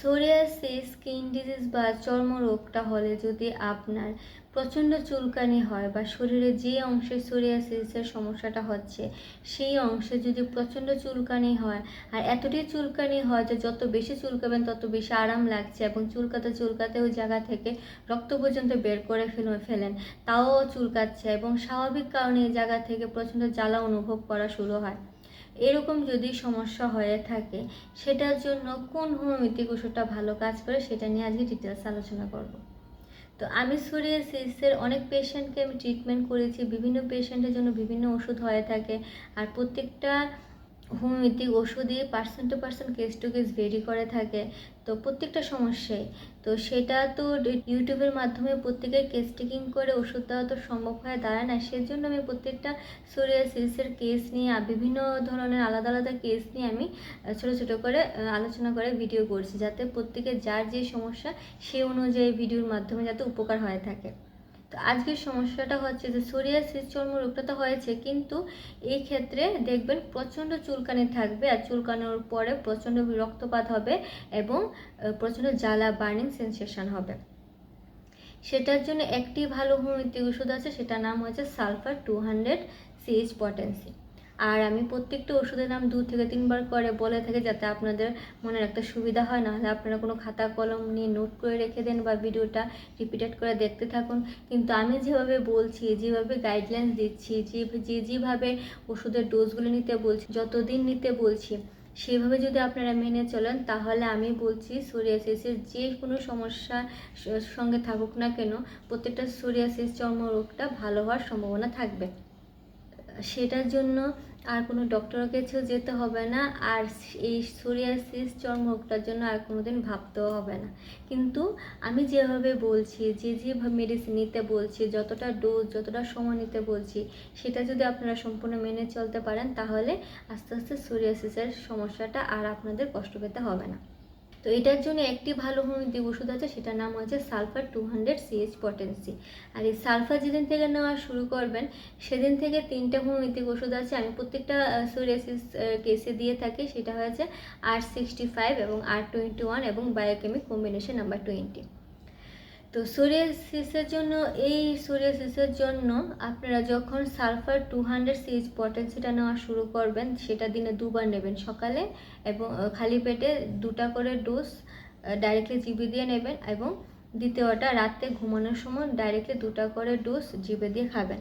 Psoriasis skin disease বা চর্মরোগটা হলে যদি আপনার প্রচণ্ড চুলকানি হয় বা শরীরে যে অংশে সোরিয়াসিসের সমস্যাটা হচ্ছে, সেই অংশে যদি প্রচণ্ড চুলকানি হয়, আর এতটাই চুলকানি হয় যে যত বেশি চুলকাবেন তত বেশি আরাম লাগছে এবং চুলকাতে চুলকাতে ওই জায়গা থেকে রক্ত পর্যন্ত বের করে ফেলে, ফেলেন, তাও চুলকাচ্ছে এবং স্বাভাবিক কারণে এই জায়গা থেকে প্রচণ্ড জ্বালা অনুভব করা শুরু হয়। এরকম যদি সমস্যা হয়ে থাকে, সেটার জন্য কোন হোমিওপ্যাথিক ওষুধটা ভালো কাজ করে সেটা নিয়ে আজকে ডিটেলস আলোচনা করব। তো আমি সোরিয়াসিসের অনেক পেশেন্টকে আমি ট্রিটমেন্ট করেছি, বিভিন্ন পেশেন্টের জন্য বিভিন্ন ওষুধ হয়ে থাকে, আর প্রত্যেকটা হোমিওপ্যাথিক ওষুধই person to person case to case vary করে থাকে। তো প্রত্যেকটা সমস্যায় তো সেটা তো ইউটিউবের মাধ্যমে প্রত্যেকের কেস টেকিং করে ওষুধ দেওয়া তো সম্ভব হয়ে দাঁড়ায় না। সেজন্য আমি প্রত্যেকটা সোরিয়াসিসের কেস নিয়ে বিভিন্ন ধরনের আলাদা আলাদা কেস নিয়ে আমি ছোট ছোট করে আলোচনা করে ভিডিও করছি। যাতে প্রত্যেকের যার যে সমস্যা, সে অনুযায়ী ভিডিওর মাধ্যমে যাতে উপকার হয়ে থাকে। তো আজকের সমস্যাটা হচ্ছে যে সোরিয়াসিস চর্মরোগটা তো হয়েছে, কিন্তু এই ক্ষেত্রে দেখবেন প্রচণ্ড চুলকানি থাকবে আর চুলকানোর পরে প্রচণ্ড রক্তপাত হবে এবং প্রচণ্ড জ্বালা বার্নিং সেন্সেশন হবে। সেটার জন্য একটি ভালো হোমিওপ্যাথি ওষুধ আছে, সেটার নাম হচ্ছে sulphur two hundred CH potency আর আমি প্রত্যেকটা ওষুধের নাম দু থেকে তিনবার করে বলে থাকি যাতে আপনাদের মনে রাখতে সুবিধা হয়। নাহলে আপনারা কোনো খাতা, কলম নিয়ে নোট করে রেখে দেন বা ভিডিওটা রিপিটেড করে দেখতে থাকুন। কিন্তু আমি যেভাবে বলছি, যেভাবে গাইডলাইন্স দিচ্ছি, যে যে, যেভাবে ওষুধের ডোজগুলো নিতে বলছি, যতদিন নিতে বলছি, সেভাবে যদি আপনারা মেনে চলেন, তাহলে আমি বলছি সোরিয়াসিসের যে কোনো সমস্যা সঙ্গে থাকুক না কেন, প্রত্যেকটা সোরিয়াসিস চর্মরোগটা ভালো হওয়ার সম্ভাবনা থাকবে। সেটার জন্য আর কোনো ডক্টরের কাছেও যেতে হবে না। আর এই সোরিয়াসিস চর্মরোগটার জন্য আর কোনো দিন ভাবতেও হবে না। কিন্তু আমি যেভাবে বলছি, যে যেভাবে মেডিসিন নিতে বলছি, যতটা ডোজ যতটা সময় নিতে বলছি, সেটা যদি আপনারা সম্পূর্ণ মেনে চলতে পারেন, তাহলে আস্তে আস্তে সোরিয়াসিসের সমস্যাটা আর আপনাদের কষ্ট পেতে হবে না। তো এটার জন্য একটি ভালো হোমিওপ্যাথিক ওষুধ আছে, সেটার নাম হচ্ছে sulphur two hundred CH potency. আর এই সালফার যেদিন থেকে নেওয়া শুরু করবেন, সেদিন থেকে তিনটে হোমিওপ্যাথিক ওষুধ আছে। আমি প্রত্যেকটা সোরিয়াসিস কেসে দিয়ে থাকি, সেটা হয়েছে আর সিক্সটি ফাইভ এবং আর টোয়েন্টি ওয়ান এবং বায়োকেমিক কম্বিনেশন নাম্বার টোয়েন্টি তো সোরিয়াসিসের জন্য, এই সোরিয়াসিসের জন্য আপনারা যখন সালফার টু হান্ড্রেড সিএইচ পটেন্সিটা নেওয়া শুরু করবেন, সেটা দিনে দুবার নেবেন সকালে এবং খালি পেটে দুটা করে ডোজ ডাইরেক্টলি জিবি দিয়ে নেবেন এবং দ্বিতীয়টা রাতে ঘুমানোর সময় ডাইরেক্টলি দুটা করে ডোজ জিবে দিয়ে খাবেন।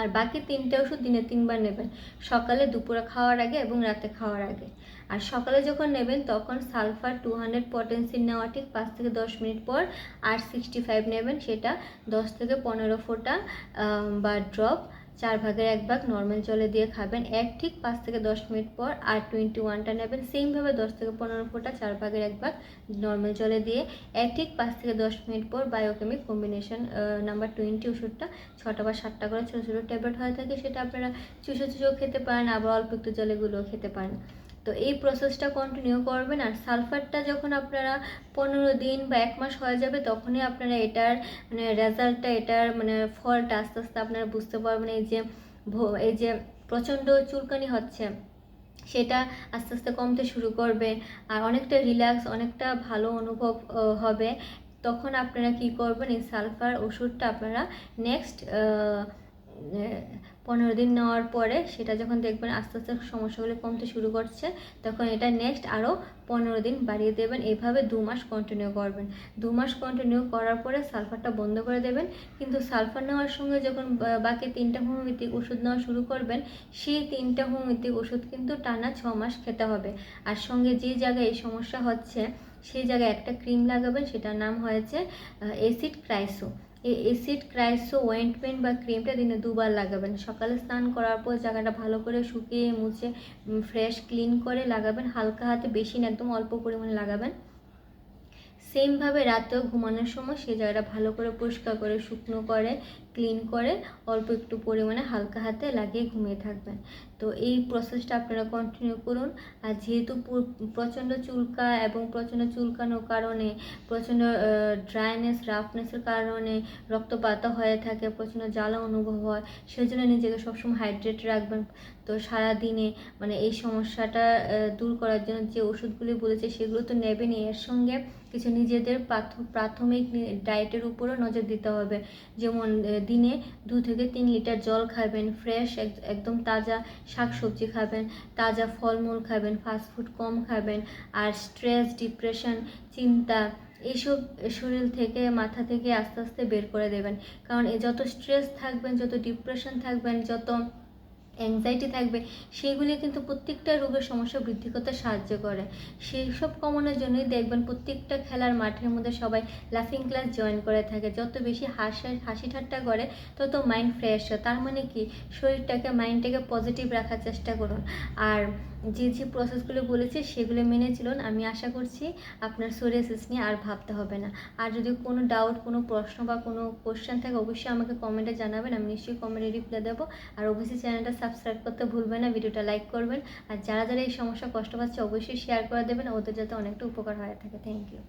আর বাকি তিনটে ওষুধ দিনে তিনবার নেবেন। সকালে দুপুরে খাওয়ার আগে এবং রাতে খাওয়ার আগে। আর সকালে যখন নেবেন তখন সালফার টু হান্ড্রেড পটেন্সি নেওয়া ঠিক পাঁচ থেকে দশ মিনিট পর আর সিক্সটি ফাইভ নেবেন, সেটা দশ থেকে পনেরো ফোঁটা বা ড্রপ চার ভাগের এক ভাগ নর্মাল জলে দিয়ে খাবেন। এক ঠিক পাঁচ থেকে দশ মিনিট পর আর টোয়েন্টি ওয়ানটা নেবেন সেমভাবে দশ থেকে পনেরো ফোঁটা চার ভাগের এক ভাগ নর্মাল জলে দিয়ে। এক ঠিক পাঁচ থেকে দশ মিনিট পর বায়োকেমিক কম্বিনেশন নাম্বার টোয়েন্টি ওষুধটা ছটা বা সাতটা করে ছোটো ছোটো ট্যাবলেট হয়ে থাকে, সেটা আপনারা চুষো চুষো খেতে পারেন, আবার অল্প একটু জলেগুলোও খেতে পারেন। তো এই প্রসেসটা কন্টিনিউ করবেন আর সালফারটা যখন আপনারা পনেরো দিন বা এক মাস হয়ে যাবে, তখনই আপনারা এটার মানে রেজাল্টটা এটার মানে ফলটা আস্তে আস্তে আপনারা বুঝতে পারবেন এই যে এই যে প্রচণ্ড চুলকানি হচ্ছে, সেটা আস্তে আস্তে কমতে শুরু করবে আর অনেকটা রিল্যাক্স অনেকটা ভালো অনুভব হবে। তখন আপনারা কি করবেন, এই সালফার ওষুধটা আপনারা নেক্সট পনেরো দিন নেওয়ার পরে সেটা যখন দেখবেন আস্তে আস্তে সমস্যাগুলো কমতে শুরু করছে, তখন এটা নেক্সট আরও পনেরো দিন বাড়িয়ে দেবেন। এইভাবে দু মাস কন্টিনিউ করবেন। দু মাস কন্টিনিউ করার পরে সালফারটা বন্ধ করে দেবেন। কিন্তু সালফার নেওয়ার সঙ্গে যখন বাকি তিনটা হোমিওপ্যাথিক ওষুধ নেওয়া শুরু করবেন, সেই তিনটা হোমিওপ্যাথিক ওষুধ কিন্তু টানা ছ মাস খেতে হবে। আর সঙ্গে যে জায়গায় এই সমস্যা হচ্ছে, সেই জায়গায় একটা ক্রিম লাগাবেন, সেটার নাম হয়েছে অ্যাসিড ক্রাইসো অ্যাসিড ক্রাইসো ওয়েন্টমেন্ট বা ক্রিমটা দিনে দুবার লাগাবেন। সকালে স্নান করার পর জায়গাটা ভালো করে শুকিয়ে, মুছে ফ্রেশ ক্লিন করে লাগাবেন। হালকা হাতে বেশি না, একদম অল্প পরিমাণে লাগাবেন। সেমভাবে রাতেও ঘুমানোর সময় সেই জায়গাটা ভালো করে পরিষ্কার করে, শুকনো করে ক্লিন করে, অল্প একটু পরিমাণে হালকা হাতে লাগিয়ে ঘুমিয়ে থাকবেন। তো এই প্রসেসটা আপনারা কন্টিনিউ করুন। আর যেহেতু প্রচণ্ড চুলকা এবং প্রচণ্ড চুলকানোর কারণে, প্রচণ্ড ড্রাইনেস রাফনেসের কারণে রক্তপাত হয়ে থাকে, প্রচণ্ড জ্বালা অনুভব হয়, সেজন্য নিজেকে সবসময় হাইড্রেট রাখবেন। তো সারা দিনে মানে এই সমস্যাটা দূর করার জন্য যে ওষুধগুলি বলেছে সেগুলো তো নেবেনই। এর সঙ্গে কিছু নিজেদের প্রাথ- প্রাথমিক ডায়েটের উপরও নজর দিতে হবে। যেমন দিনে দু থেকে তিন লিটার জল খাবেন ফ্রেশ একদম তাজা শাকসবজি খাবেন, তাজা ফলমূল খাবেন ফাস্টফুড কম খাবেন, আর স্ট্রেস ডিপ্রেশন চিন্তা এইসব শরীর থেকে, মাথা থেকে আস্তে আস্তে বের করে দেবেন। কারণ যত স্ট্রেস থাকবেন, যত ডিপ্রেশন থাকবেন, যত অ্যাংজাইটি থাকবে, সেগুলি কিন্তু প্রত্যেকটা রোগের সমস্যা বৃদ্ধি করতে সাহায্য করে। সেই সব কমানোর জন্যই দেখবেন প্রত্যেকটা খেলার মাঠের মধ্যে সবাই লাফিং ক্লাস জয়েন করে থাকে। যত বেশি হাসা হাসি ঠাট্টা করে, তত মাইন্ড ফ্রেশ হয়। তার মানে কি? শরীরটাকে মাইন্ডটাকে পজিটিভ রাখার চেষ্টা করুন। আর যে যে প্রসেসগুলো বলেছে সেগুলো মেনে চলুন। আমি আশা করছি আপনার সোরিয়াসিস নিয়ে আর ভাবতে হবে না। আর যদি কোনো ডাউট কোনো প্রশ্ন বা কোনো কোশ্চেন থাকে, অবশ্যই আমাকে কমেন্টে জানাবেন। আমি নিশ্চয়ই কমেন্টে রিপ্লাই দেবো। আর অবশ্যই চ্যানেলটা সাবস্ক্রাইব করতে ভুলবেন না ভিডিওটা লাইক করবেন। আর যারা যারা এই সমস্যা কষ্ট পাচ্ছে, অবশ্যই শেয়ার করে দেবেন। ওদের যাতে অনেকটা উপকার হয়ে থাকে। Thank you